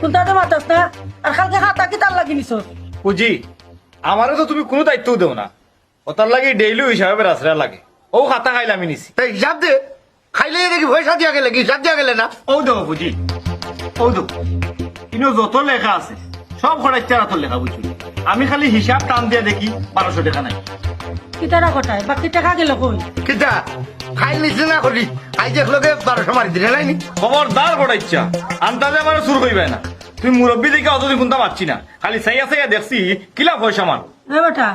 কোনটা মাতাস না? আর কালকে খাতা কি তার লাগি নিছ পুজি আমারও তো তুমি কোনো দায়িত্বও দেও না। ওটার লাগে ডেইলি হিসাবে রাসরা লাগে। ও খাতা খাইলে আমি নিছি। তাই হিসাব দে। খাইলে দেখি পয়সা দিয়া গেলে কি হিসাব দিয়া গেলে না। ও দেখো বুঝি ও দেখো। কিন্তু যত লেখা আছে সব খরচার তোর লেখা আমি খালি হিসাব টান দিয়ে দেখি বারোশো টাকা নাই। কিতারা কটায় বাকি টাকা গেল কই? কিতা? খাই নিছি না করি। আই বারোশো মারি দিলে নাই নি? খবরদার খরচা আন্তাজে আমার শুরু করিবে না। তুমি মুরব্বী দেখে অতদিন শুনতে পারছি না। খালি সাইয়া সাইয়া দেখছি কিলা পয়সা মান এ বেটা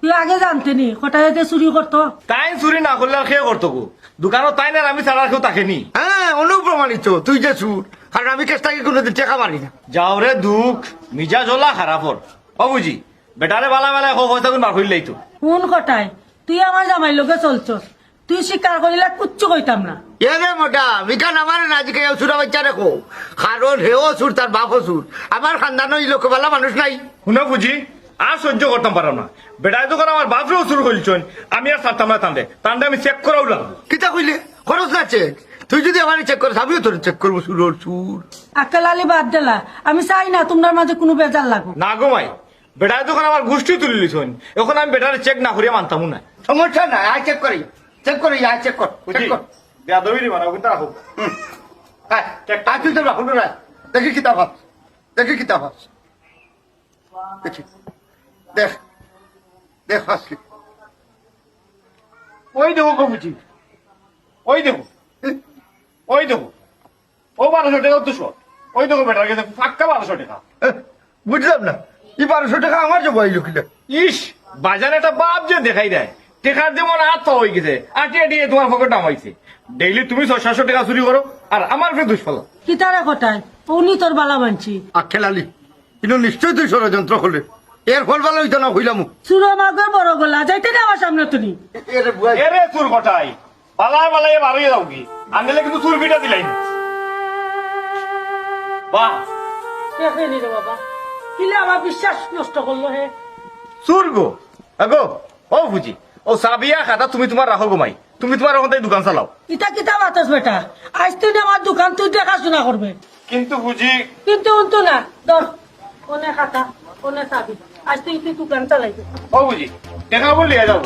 তুই আগে জানতে নি কটায় যে চুরি করতো? তাই চুরি না করলে আর খেয়ে করতো গো দোকানত তাই না আমি ছাড়া কেউ তাকে নি হ্যাঁ অনুপ্রমাণিত তুই যে সুর কারণ আমি কেসটাকে কোনোদিন টেকা মারি না। যাও রে দুঃখ মিজা জ্বলা খারাপর ও বুঝি বেটারে বালা বেলা হো পয়সা গুণ বার করিলেই তো। কোন কটায় তুই আমার জামাই লোকে চলছস। তুই স্বীকার করিলে কুচ্ছু কইতাম না। এ রে মোটা মিকান আমার না আজকে সুরা বাচ্চা রেখো কারণ হেও সুর তার বাপও সুর। আমার খানদানো এই লোকবেলা মানুষ নাই। শুনে বুঝি আর সহ্য করতাম পারলাম না। বেটায় তো করে আমার বাপরেও শুরু করেছেন আমি আর ছাড়তাম না টানতে টানতে আমি চেক করাও লাগবো। কিতা কইলে? খরচ না চেক তুই যদি আমার চেক করিস আমিও তোর চেক করব সুর সুর। আক্কেল আলী বাদ দিলা। আমি চাই না তোমার মাঝে কোনো বেজার লাগু না গো মাই বেটায় তখন আমার গোষ্ঠী তুলে লিছেন এখন আমি বেটারে চেক না করিয়া মানতাম না। সমস্যা না আয় চেক করি। চেক করি আয় চেক কর চেক কর। না কিন্তু রাখো হুম। আয় তুই তো রাখুন না দেখি কিতাব হাস দেখি কিতাব হাস দেখি। দেখ। দেখ হাস। কি ওই দেখো বুঝি ওই দেখো। ওই দেখো ও বারোশো টাকা দুশো। ওই দেখো বেটার কাছে পাক্কা বারোশো টাকা। বুঝলাম না এই বারোশো টাকা আমার যাব এই লোকটা ইস বাজারে একটা বাপ যে দেখাই দেয় টেকার যেমন আট পা হয়ে গেছে আটিয়ে আটিয়ে তোমার পকেট নামাইছে ডেইলি তুমি ছয় সাতশো টাকা চুরি করো আর আমার ফের দুষ্ফল কিতারা কটায় উনি তোর বালা মানছি আখেল আলী কিন্তু নিশ্চয়ই তুই ষড়যন্ত্র করলে। এর ফল ভালো হইতো না হইলাম। চুরো মাগর বড় গলা যাইতে না আমার সামনে তুমি এরে চুর কটাই পালাই পালাই বাড়িয়ে যাও কি? আনলে কিন্তু চুর পিঠা দিলাই। না বাহ দেখেনি রে বাবা। কিলে আমার বিশ্বাস নষ্ট করল হে? চুর গো। আগো ও বুঝি। ও সাবিয়া খাতা তুমি তোমার রাখো গোমাই তুমি তোমার ওখান দোকান চালাও। ইটা কিতা বাতাস বেটা? আজ তুই আমার দোকান তুই দেখাশোনা করবে কিন্তু বুঝি কিন্তু উন্তু না। ধর কোনে খাতা কোনে চাবি। আজ তুই তুই দোকান চালাইবে ও বুঝি। দেখা বলিয়া যাব।